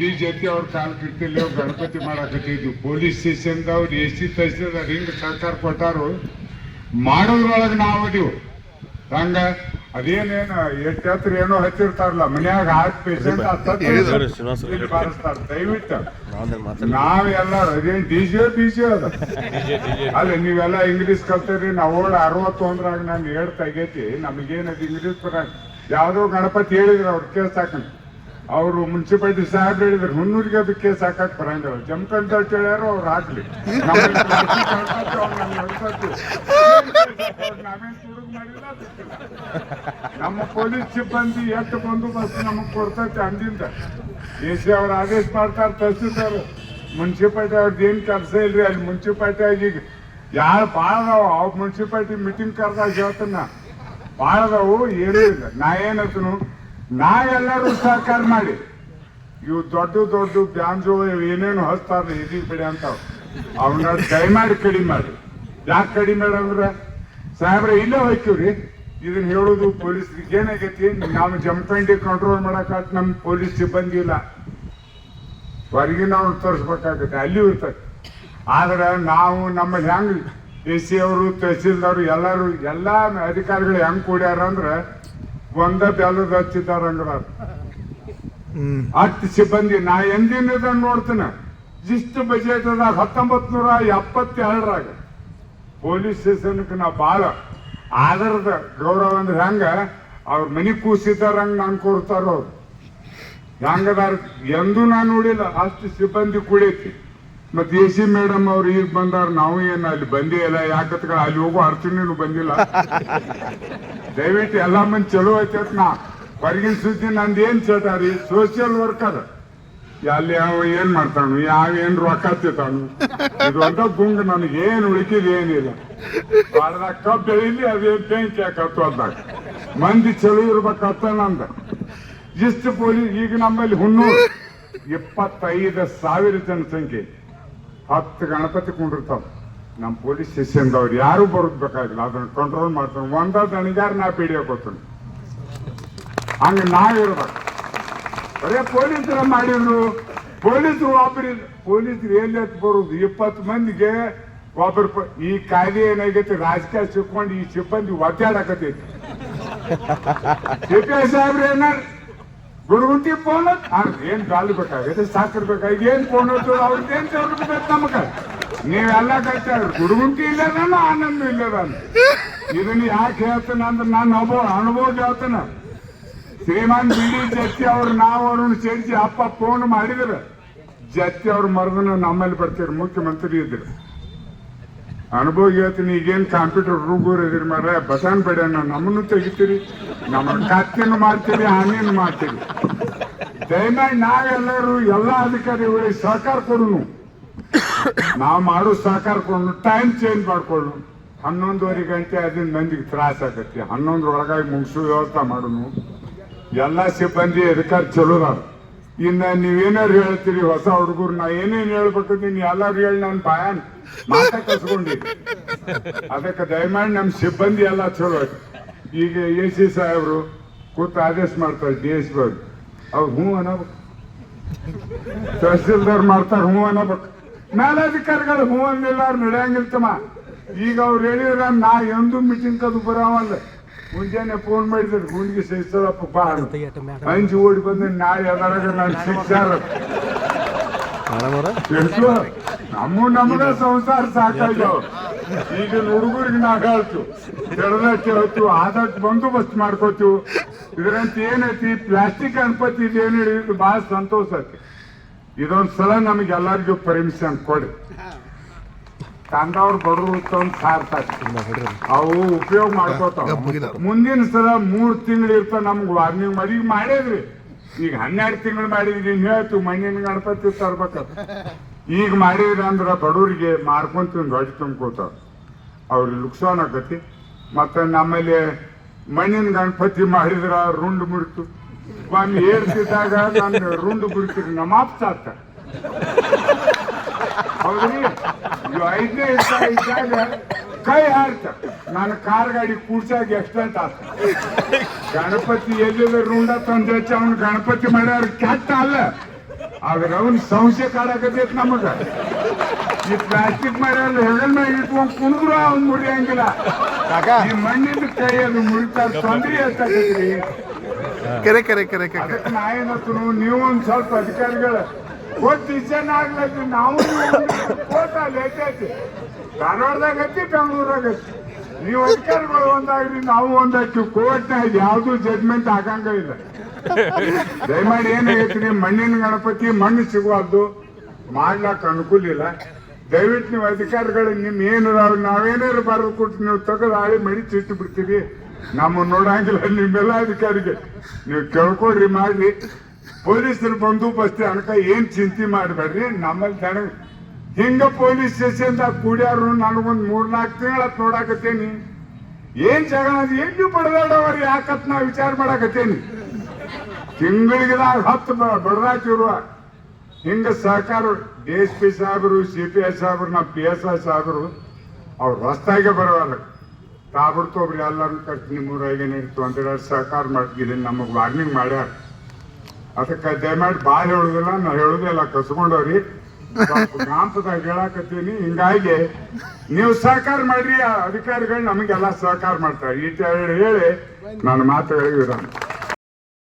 ಬಿಡಿ ಜೊತೆ ಅವ್ರ ಕಾಲು ಕಿಟ್ಟಿಲ್ಲ ಗಣಪತಿ ಮಾಡಾಕತ್ತಿದ್ವಿ ಪೊಲೀಸ್ ಸ್ಟೇಷನ್ದವ್ರು ಎಸ್ ಸಿ ತಹಸೀಲ್ದಾರ್ ಹಿಂಗೆ ಸರ್ಕಾರ ಕೊಟ್ಟಾರು. ಮಾಡೋದ್ರೊಳಗೆ ನಾವು ಅದೀವು. ಹಂಗ ಅದೇನೇನು ಎಷ್ಟು ಹತ್ರ ಏನೋ ಹಚ್ಚಿರ್ತಾರಲ್ಲ ಮನ್ಯಾಗ ಹಾರ್ಟ್ ಪೇಷಂಟ್ ಬಾರಿಸ್ತಾರ ದಯವಿಟ್ಟು. ನಾವೆಲ್ಲ ನಾವೆಲ್ಲರೂ ಅದೇನ್ ಡಿ ಜಿ ಡಿ ಜೆ ಅದ ಅಲ್ಲ ನೀವೆಲ್ಲ ಇಂಗ್ಲೀಷ್ ಕಲ್ತೀರಿ ನಾವು ಅರವತ್ತು ಅರವತ್ತೊಂದ್ರಾಗ ನಾನು ಹೇಳ್ತಾ ತೆಗೈತಿ ನಮಗೇನದು ಇಂಗ್ಲೀಷ್ ಬರ ಯಾವುದೋ ಗಣಪತಿ ಹೇಳಿದ್ರು ಅವ್ರು ಕೇಸ್ ಹಾಕಂತ ಅವರು ಮುನ್ಸಿಪಾಲಿಟಿ ಸಾಹೇಬ್ ಹೇಳಿದ್ರು ಹುನ್ನೂರಿಗೆ ಅದಕ್ಕೆ ಸಾಕಾಗಿ ಬರಂಗಿಲ್ಲ ಜಮ್ಕಂತ ಹೇಳ್ಯಾರ, ಅವ್ರು ಆಗ್ಲಿ. ಅವ್ರು ನಮ್ಮ ಪೊಲೀಸ್ ಸಿಬ್ಬಂದಿ ಎಷ್ಟು ಬಂದೋಬಸ್ತ್ ನಮಗ್ ಕೊಡ್ತೈತೆ ಅಂದಿಂದ ಎ ಸಿ ಅವ್ರು ಆದೇಶ ಮಾಡ್ತಾರೆ ತಹಸೀಲ್ದಾರ್ ಮುನ್ಸಿಪಾಲ್ಟಿ ಅವ್ರದ್ದು ಏನ್ ಕೆಲಸ ಇಲ್ರಿ, ಅಲ್ಲಿ ಮುನ್ಸಿಪಾಲ್ಟಿ ಈಗ ಯಾರು ಭಾಳ ಅದಾವ ಅವ್ ಮುನ್ಸಿಪಾಲ್ಟಿ ಮೀಟಿಂಗ್ ಕರೆದಾಗ ಹೇಳ್ತಾನ. ಭಾಳ ಅದಾವು, ಏನೂ ಇಲ್ಲ. ನಾ ಏನತ್ತನು ನಾವೆಲ್ಲರೂ ಸಹಕಾರ ಮಾಡಿ. ಇವು ದೊಡ್ಡ ದೊಡ್ಡ ಬ್ಯಾಂಜು ಏನೇನು ಹಸ್ತಾರ ಇದೀಗ ಬಿಡಿ ಅಂತಾವ್. ಅವನ್ನ ದಯಮಾಡಿ ಕಡಿಮೆ ಮಾಡಿ. ಯಾಕೆ ಕಡಿಮೆ ಮಾಡಿ ಅಂದ್ರೆ, ಸಾಹೇಬ್ರೆ, ಇಲ್ಲೇ ಹೋಯ್ತೀವ್ರಿ ಇದನ್ನ ಹೇಳೋದು ಪೊಲೀಸ್ರಿಗೆ ಏನಾಗೈತಿ? ನಾವು ಜಮಖಂಡಿ ಕಂಟ್ರೋಲ್ ಮಾಡಕ್ ನಮ್ ಪೊಲೀಸ್ ಸಿಬ್ಬಂದಿ ಇಲ್ಲ. ಹೊರಗೆ ನಾವು ತೋರಿಸ್ಬೇಕಾಗತ್ತೆ, ಅಲ್ಲಿ ಇರ್ತದೆ. ಆದ್ರೆ ನಾವು ನಮ್ಮಲ್ಲಿ ಹೆಂಗ್ ಎ ಸಿ ಅವರು, ತಹಸೀಲ್ದಾರು ಎಲ್ಲರೂ, ಎಲ್ಲಾ ಅಧಿಕಾರಿಗಳು ಹೆಂಗ್ ಕೂಡ್ಯಾರ ಅಂದ್ರೆ ಒಂದ ಬೆಲ್ಲದ ಹಚ್ಚಿದಾರ ಅಂಗಡಾರ ಹತ್ತು ಸಿಬ್ಬಂದಿ, ನಾ ಎಂದಿನದ ನೋಡ್ತೇನೆ? ಇಷ್ಟು ಬಜೆಟ್ ಅದಾಗ ಹತ್ತೊಂಬತ್ ನೂರ ಎಪ್ಪತ್ತೆರಡರಾಗ ಪೊಲೀಸ್ ಸ್ಟೇಷನ್ಗೆ ನಾ ಭಾಳ ಆಧಾರದ ಗೌರವ ಅಂದ್ರೆ ಹೆಂಗ? ಅವ್ರ ಮನಿ ಕೂಸಿದಾರ ಹಂಗ ನಾನು ಕೊಡ್ತಾರ? ಅವ್ರು ಹೆಂಗದಾರ? ಎಂದೂ ನಾನು ನೋಡಿಲ್ಲ. ಅಷ್ಟು ಸಿಬ್ಬಂದಿ ಕುಡೈತಿ. ಮತ್ತೆ ಎ ಸಿ ಮೇಡಮ್ ಅವ್ರು ಈಗ ಬಂದಾರ, ನಾವು ಏನು ಅಲ್ಲಿ ಬಂದೇ ಇಲ್ಲ ಯಾಕತ್ಗಳ ಅಲ್ಲಿ ಹೋಗೋ ಅರ್ಚನೆನೂ ಬಂದಿಲ್ಲ. ದಯವಿಟ್ಟು ಎಲ್ಲ ಮಂದಿ ಚಲೋ ಐತೆ ನಾ ಹೊರಗಿನ ಸುದ್ದಿ ನಂದು ಏನ್ ಚಟಾರಿ ಸೋಷಿಯಲ್ ವರ್ಕರ್ ಅಲ್ಲಿ ಯಾವ ಏನ್ ಮಾಡ್ತಾನು, ಯಾವ ಏನ್ ರೊಕ್ಕ ತಿಂತಾನು ಇದು ಅಂತ ಗುಂಗ್ ನನಗೆ ಏನ್ ಉಳಿಕಿದ ಏನಿಲ್ಲ. ಬಾಳದಾಗ ಕಬ್ಬು ಬೆಳೀಲಿ ಅದೇನ್ ಬೆಂಕಿ ಹಾಕತ್ತು ಅದಾಗ ಮಂದಿ ಚಲೋ ಇರ್ಬೇಕತ್ತ ನಂದ. ಇಷ್ಟು ಪೊಲೀಸ್ ಈಗ ನಮ್ಮಲ್ಲಿ ಹುನ್ನೂರು ಇಪ್ಪತ್ತೈದು ಸಾವಿರ ಜನಸಂಖ್ಯೆ ಹತ್ತು ಗಣಪತಿ ಕುಂಡಿರ್ತಾವ ನಮ್ಮ ಪೊಲೀಸ್ ಸ್ಟೇಷನ್ದವ್ರು ಯಾರು ಬರೋದು ಬೇಕಾಗಿಲ್ಲ. ಅದನ್ನ ಕಂಟ್ರೋಲ್ ಮಾಡ್ತಾನೆ ಒಂದ ದಣಿಗಾರ ನಾ ಹಿಡಿಯೋಕೋತೀನಿ ಹಂಗ ನಾವಿರ್ಬೇಕು ಬರೇ ಪೊಲೀಸರ ಮಾಡಿದ್ರು ಪೊಲೀಸರು ಒಬ್ಬರಿ ಪೊಲೀಸರು ಎಲ್ಲಿ ಬರುದು? ಇಪ್ಪತ್ತು ಮಂದಿಗೆ ಒಬ್ಬರು ಈ ಕಾಯ್ದೆ ಏನಾಗೈತಿ? ರಾಜಕೀಯ ಸಿಕ್ಕೊಂಡು ಈ ಸಿಬ್ಬಂದಿ ಒದ್ದಾಡಕತ್ತೈತಿ. ಸಿಪಿಐ ಸಾಹೇಬ್ರ ಏನಾರ ಗುರುಗುಂಟಿ ಫೋನ್ ಏನ್ ಗಾಳಿ ಬೇಕಾಗೈತೆ ಸಾಕರ್ ಬೇಕಾಗಿ ಏನ್ ಫೋನ್ ಅವ್ರದ್ದು ಏನ್ ಬೇಕು ನಮಗ? ನೀವೆಲ್ಲ ಕಟ್ಟಾರ ಗುಡುಗುಂಟಿ ನಾನು ಆನಂದ ಇಲ್ಲದಾನ ಇದನ್ನ ಯಾಕೆ ಹೇಳ್ತಾನ ಅಂದ್ರೆ ನಾನು ಅನುಭವ ಅನುಭವ ಹೇಳ್ತಾನ. ಶ್ರೀಮಾನ್ ಬಿ. ಡಿ. ಜತ್ತಿ ಅವ್ರು, ನಾವು ಅವ್ರನ್ನ ಸೇರಿಸಿ ಅಪ್ಪ ಫೋನ್ ಮಾಡಿದ್ರು. ಜತ್ತಿ ಅವ್ರ ಮರದನ್ನ ನಮ್ಮಲ್ಲಿ ಬರ್ತೀರಿ ಮುಖ್ಯಮಂತ್ರಿ ಇದ್ರು. ಅನುಭವ ಹೇಳ್ತೀನಿ, ಈಗೇನು ಕಂಪ್ಯೂಟರ್ ರೂಗೂರ್ ಇದ್ರಿ ಮಾರ್ರೆ? ಬಸನ್ ಬೇಡ ನಮ್ಮನ್ನು ತೆಗಿತೀರಿ. ನಮ್ಮ ಕತ್ತಿನ ಮಾಡ್ತೀರಿ ಹಾನಿಯನ್ನು ಮಾಡ್ತೀರಿ ದಯಮಾಡಿ ನಾವೆಲ್ಲರೂ ಎಲ್ಲಾ ಅಧಿಕಾರಿಗಳಿಗೆ ಸಹಕಾರ ಕೊಡುನು ನಾವು ಮಾಡೋ ಸಹಕಾರ ಕೊಡು ಟೈಮ್ ಚೇಂಜ್ ಮಾಡ್ಕೊಳ್ಳು ಹನ್ನೊಂದುವರೆ ಗಂಟೆ ಅದನ್ನ ಮಂದಿಗೆ ತ್ರಾಸ ಆಗತ್ತೆ. ಹನ್ನೊಂದರೊಳಗಾಗಿ ಮುಗಿಸೋ ವ್ಯವಸ್ಥೆ ಮಾಡುನು ಎಲ್ಲಾ ಸಿಬ್ಬಂದಿ ಅಧಿಕಾರಿ ಚಲೋ ಅದಾರ ಇನ್ನ ನೀವೇನಾರು ಹೇಳ್ತೀರಿ ಹೊಸ ಹುಡುಗರು, ನಾ ಏನೇನ್ ಹೇಳ್ಬೇಕು ನೀನ್ ಎಲ್ಲಾರು ಹೇಳಿ ನಾನು ಬಾಯನ್. ಮಾತ ಕಸ್ಕೊಂಡಿ ಅದಕ್ಕೆ ದಯಮಾಡಿ ನಮ್ಮ ಸಿಬ್ಬಂದಿ ಎಲ್ಲ ಚಲೋ. ಈಗ ಎ ಸಿ ಸಾಹೇಬ್ರು ಕೂತು ಆದೇಶ ಮಾಡ್ತಾರೆ, ಡಿ ಎಸ್ ಬಿ ಅವ್ರು. ಹ್ಞೂ ಅನ್ನಬೇಕು. ತಹಸೀಲ್ದಾರ್ ಮಾಡ್ತಾರೆ, ಹ್ಞೂ ಅನ್ನಬೇಕು. ಮೇಲಾಧಿಕಾರಿಗಳು ಹ್ಞೂ ಅಂದಿಲ್ಲ ಅವ್ರು ನಡೆಯಂಗಿಲ್ತಮ್ಮ ಈಗ ಅವ್ರು ಹೇಳಿದ್ರ ನಾ ಎಂದು ಮೀಟಿಂಗ್ ಅದು ಬರಾವಲ್ಲ ಮುಂಜಾನೆ ಫೋನ್ ಮಾಡಿದ್ರು ಗುಂಡಿಗೆ ಸೇರಿಸಲಪ್ಪ ಬಾ ಅಂತ. ಅಂಜಿ ಓಡಿ ಬಂದ್ರೆ ನಾಳೆ ಅದರಾಗ ನಾನು ಶಿಕ್ಷಾರ ನಮ್ಮೂ ನಮಗ ಸಂಸಾರ ಸಾಕಾಗ್ಯಾವ ಈಗ ಹುಡುಗರಿಗೆ ನಾಗಾಳ್ತು ಕೆಳದಕ್ಕೆ ಹೋಯ್ತು ಆದಷ್ಟು ಬಂದೋಬಸ್ತ್ ಮಾಡ್ಕೋತೀವಿ ಇದ್ರಂತ ಏನೈತಿ? ಪ್ಲಾಸ್ಟಿಕ್ ಗಣಪತಿ ಇದೇನು ಹಿಡಿದು ಬಹಳ ಸಂತೋಷ ಐತಿ ಇದೊಂದ್ಸಲ ನಮಗೆ ಎಲ್ಲರಿಗೂ ಪರ್ಮಿಷನ್ ಕೊಡಿ. ಕಂದವ್ರು ಬಡವರು ತಂದು ಸಾರ್ತಾರೆ ಅವು ಉಪಯೋಗ ಮಾಡ್ಕೋತಾವ. ಮುಂದಿನ ಸಲ ಮೂರ್ ತಿಂಗಳು ಇರ್ತಾವ ನಮ್ಗೆ ವಾರ್ನಿಂಗ್ ಮಾಡಿ ಈಗ ಮಾಡಿದ್ರಿ. ಈಗ ಹನ್ನೆರಡು ತಿಂಗಳು ಮಾಡಿದ್ರಿ ಹೇಳ್ತು ಮಣ್ಣಿನ ಗಣಪತಿ ತರ್ಬೇಕ ಈಗ ಮಾಡಿದ್ರಿ ಅಂದ್ರೆ ಬಡವರಿಗೆ ಮಾರ್ಕೊಂತ ಹೊಡಿ ತುಂಬ್ಕೋತಾವ ಅವ್ರಿಗೆ ಲುಕ್ಸಾನ್ ಆಗತಿ ಮತ್ತೆ ನಮ್ಮಲ್ಲಿ ಮಣ್ಣಿನ ಗಣಪತಿ ಮಾಡಿದ್ರ ರುಂಡು ಮುರಿತು. ಒಮ್ಮೆ ಏರ್ತಿದ್ದಾಗ ನಾನು ರುಂಡು ಬಿಡ್ತೀರಿ ನಮ್ಮ ಅಪ್ಪ ಸಾತ್ತ ಹೌದ್ರಿ? ಐದನೇ ಇದ್ದ ಇದ್ದಾಗ ಕೈ ಹಾರ್ತ. ನಾನು ಕಾರ್ ಗಾಡಿ ಕೂಡ್ಸಾಗ ಎಕ್ಸಿಡೆಂಟ್ ಆತ. ಗಣಪತಿ ಎಲ್ಲಿದೆ ರುಂಡ ತಂದೆ ಅವನು ಗಣಪತಿ ಮಾಡ್ಯಾರ ಕೆಟ್ಟ ಅಲ್ಲ. ಆದ್ರೆ ಅವನ್ ಸಂಶಯ ಕಾಡಕತ್ತೈತ್ ನಮಗ. ಈ ಪ್ಲಾಸ್ಟಿಕ್ ಮಾಡ್ಯಾರ ಹೆಗಲ್ ಮ್ಯಾಗ ಇಟ್ಕೊಂಡ್ ಕುಣಿದ್ರು ಅವ್ನ್ ಮುರಿಯಂಗಿಲ್ಲ. ಈ ಮಣ್ಣಿನ ಕೈಯಲ್ಲಿ ಮುಳ್ತಾ ಮುರಿತಾರ ತೊಂದ್ರೆ ಎಷ್ಟಾಗತ್ರಿ ಕರೆ ಕರೆ ಕರೆ ಕರೆ. ನಾ ಏನತ್ತು ನೀವು ಒಂದ್ ಸ್ವಲ್ಪ ಅಧಿಕಾರಿಗಳ ಕೊಟ್ಟು ಜನ ಆಗ್ಲತ್ತಿ ನಾವು ಕೋಟ ಲೇಟ್ ಐತಿ ಧಾರವಾಡದಾಗ ಐತಿ ಬೆಂಗಳೂರಾಗ ಐತಿ. ನೀವು ಅಧಿಕಾರಿಗಳು ಒಂದಾಗ್ರಿ, ನಾವು ಒಂದಾಗ್ತೀವಿ ಕೋರ್ಟ್ನಾಗ ಯಾವ್ದು ಜಡ್ಮೆಂಟ್ ಆಗಂಗ ಇಲ್ಲ. ದಯಮಾಡಿ ಏನಾಗೈತಿ ಮಣ್ಣಿನ ಗಣಪತಿ, ಮಣ್ಣು ಸಿಗುವದ್ದು ಮಾಡ್ಲಾಕ ಅನುಕೂಲ ಇಲ್ಲ. ದಯವಿಟ್ಟು ನೀವು ಅಧಿಕಾರಿಗಳು, ನಿಮ್ ಏನು ನಾವೇನಾದ್ರು ಬರೆದು ಕೊಟ್ಟು ನೀವು ತಗದು ಆಳಿ ಮಡಿ ಚಿಟ್ಟು ಬಿಡ್ತೀವಿ. ನಮ್ಮ ನೋಡಂಗಿಲ್ಲ, ನಿಮ್ಮೆಲ್ಲ ಅಧಿಕಾರಿಗೆ. ನೀವು ಕೇಳ್ಕೊಡ್ರಿ ಮಾಡ್ರಿ. ಪೊಲೀಸರು ಬಂದೋಬಸ್ತಿ ಅನ್ಕ ಏನು ಚಿಂತೆ ಮಾಡಬೇಡ್ರಿ? ನಮ್ಮಲ್ಲಿ ಜನ ಹಿಂಗ ಪೊಲೀಸ್ ಸ್ಟೇಷನ್ದಾಗ ಕೂಡ್ಯಾರು ನನಗೊಂದ್ ಮೂರ್ನಾಲ್ಕು ತಿಂಗಳ ನೋಡಾಕತ್ತೇನಿ. ಏನ್ ಜಗಳ ಅದು? ಎಲ್ಲಿ ಬಡದಾಡವ್ರಿ? ಯಾಕತ್ ನಾ ವಿಚಾರ ಮಾಡಾಕತ್ತೇನಿ? ತಿಂಗಳಿಗಿದಾಗ ಹತ್ತು ಬಡದಾಕಿರುವ ಹಿಂಗ ಸಹಕಾರ ಎಸ್ ಪಿ ಸಾಹೇಬರು, ಸಿ ಪಿ ಎಸ್ ಸಾಹೇಬರು ನಮ್ಮ ಪಿ ಎಸ್ ಐ ಸಾಹೇಬರು, ಅವ್ರು ರಸ್ತಾಗೆ ಬರೋಲ್ಲ ತಾಬಿಡ್ತೊಬ್ರಿ ಎಲ್ಲರೂ ಕಟ್ಟಿ ನಿಮ್ಮೂರಾಗ ಏನಿತ್ತು ಅಂತ ಸಹಕಾರ ಮಾಡ್ತಿದ್ದೀನಿ ನಮಗೆ ವಾರ್ನಿಂಗ್ ಮಾಡ್ಯಾರ. ಅದಕ್ಕೆ ದಯಮಾಡಿ ಭಾಳ ಹೇಳುದಿಲ್ಲ, ನಾ ಹೇಳುದಿಲ್ಲ ಕಸ್ಕೊಂಡವ್ರಿ. ಗ್ರಾಮದಾಗ ಹೇಳಾಕತ್ತೀನಿ. ಹಿಂಗಾಗಿ ನೀವು ಸಹಕಾರ ಮಾಡ್ರಿ ಅಧಿಕಾರಿಗಳು ನಮಗೆಲ್ಲ ಸಹಕಾರ ಮಾಡ್ತಾರೆ. ಈ ಹೇಳಿ, ನನ್ನ ಮಾತುಗಳಿಗೆ ವಿರಾಮ.